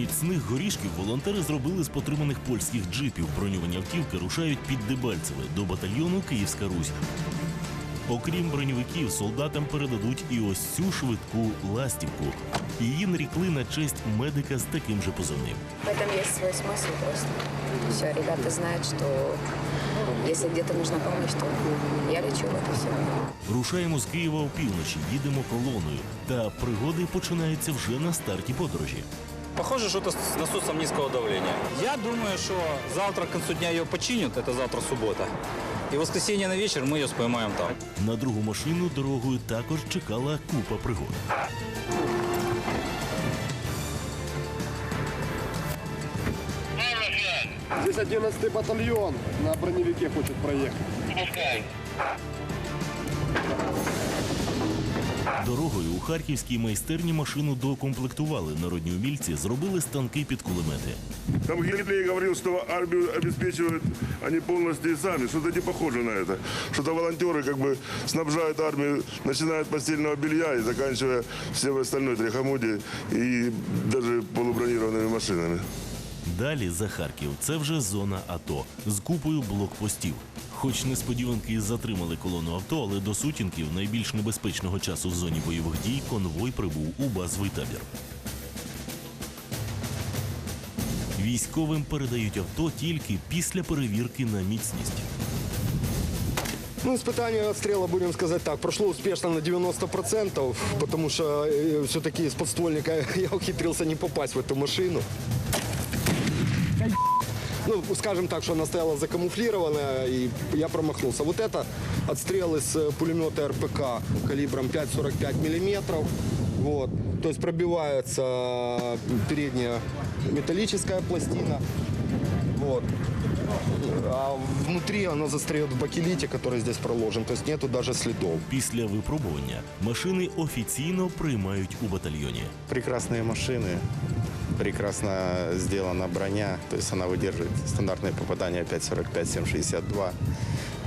Міцних горішків волонтери зробили з потриманих польських джипів. Броньовані автівки рушають під Дебальцеве до батальйону Київська Русь. Окрім броньовиків, солдатам передадуть і ось цю швидку ластівку. Її нарікли на честь медика з таким же позивним. В этом есть свой смысл просто. Все, ребята знают, что если где-то нужна помощь, то я лечу, и все. Рушаємо з Києва опівночі, їдемо колоною. Та пригоди починаються вже на старті подорожі. Похоже, что-то с насосом низкого давления. Я думаю, что завтра к концу дня ее починят, это завтра суббота. И в воскресенье на вечер мы ее споймаем там. На другу машину дорогою також чекала купа пригод. Здесь 11 батальон на броневике хочет проехать Дорогою у харківській майстерні машину доукомплектували. Народні умільці зробили станки під кулемети. Там Гитлер говорил, что армию обеспечивают они полностью и сами. Что-то не похоже на это. Что-то волонтеры как бы снабжают армию, начиная от постельного белья и заканчивая всем остальной трихомудией и даже полубронированными машинами. Далі за Харків це вже зона АТО з купою блокпостів. Хоч несподіванки затримали колону авто, але до сутінків найбільш небезпечного часу в зоні бойових дій конвой прибув у базовий табір. Військовим передають авто тільки після перевірки на міцність. Ну, испытание отстрела, будем сказать так, прошло успешно на 90%, потому что все-таки из подствольника я ухитрился не попасть в эту машину. Ну, скажем так, что она стояла закамуфлированная, и я промахнулся. Вот это отстрел из э, пулемета РПК калибром 5,45 миллиметров. Вот. То есть пробивается передняя металлическая пластина. Вот А внутри она застряет в бакелите, который здесь проложен. То есть нету даже следов. Після випробування машини офіційно приймають у батальйоні. Прекрасные машины, прекрасно сделана броня, то есть она выдерживает стандартные попадания 5.45-7.62.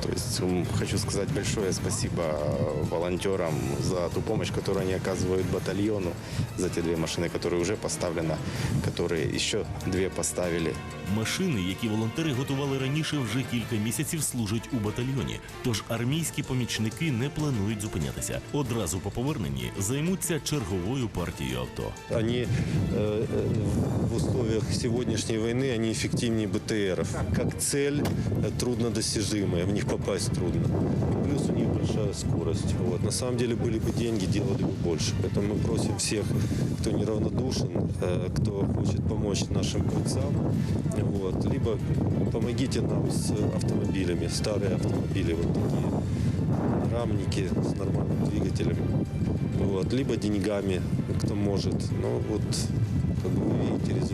То есть м, хочу сказать большое спасибо э, волонтерам за ту помощь, которую они оказывают батальону, за те две машины, которые уже поставлены, которые еще две поставили. Машини, які волонтери готували раніше, вже кілька місяців служать у батальйоні. Тож армійські помічники не планують зупинятися. Одразу по поверненні займуться черговою партією авто. Они э, э, в условиях сегодняшней войны, они эффективнее БТРов. Как цель э, труднодостижимая, в них попасть трудно. И плюс у них большая скорость. Вот. На самом деле были бы деньги, делали бы больше. Поэтому мы просим всех, кто неравнодушен, э, кто хочет помочь нашим бойцам, вот, либо помогите нам с автомобилями, старые автомобили вот такие, рамники с нормальным двигателем, вот, либо деньгами, кто может. Но вот, как вы видите,